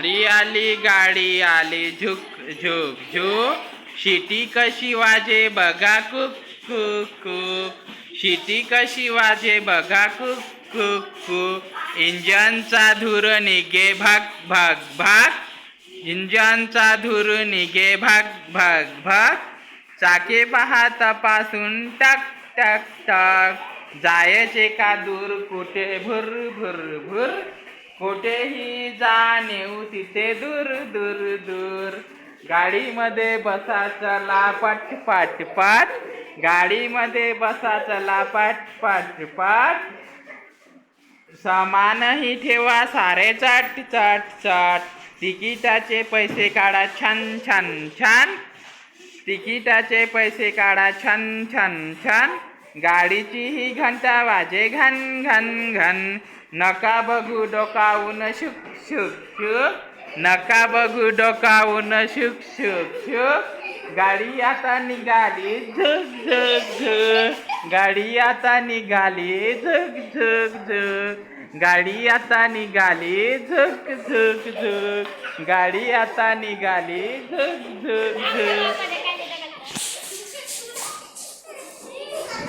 गाडी आली गाडी आली झुक झुक झुक. शिटी कशी वाजे बघा कुक कुक कुक. शिटी कशी वाजे बघा कुक कुक कुक. इंजनचा धूर निघे भाग भाग भाग. इंजनचा धूर निघे भाग भाग भाग. चाके पहा तपासून टक टक टक. जायचे का दूर कुठे? भुर भुर भुर. कुठेही जाणीव तिथे दूर दूर दूर. गाडीमध्ये बसा चला पाठ पाठ पाठ गाडीमध्ये बसा चला पाठ पाठ पाठ सामानही ठेवा सारे चाट चाट चाट. तिकिटाचे पैसे काढा छान छान छान. तिकिटाचे पैसे काढा छान छान छान. गाडीची ही घंटा वाजे घन घन घन. नका बघू डोकावून शुक शुक शुक. नका बघू डोकावून शुक शुक शुक. गाडी आता निघाली झुक झुक झुक गाडी आता निघाली झुक झुक झुक गाडी आता निघाली झुक झुक झुक गाडी आता निघाली झुक झुक झुक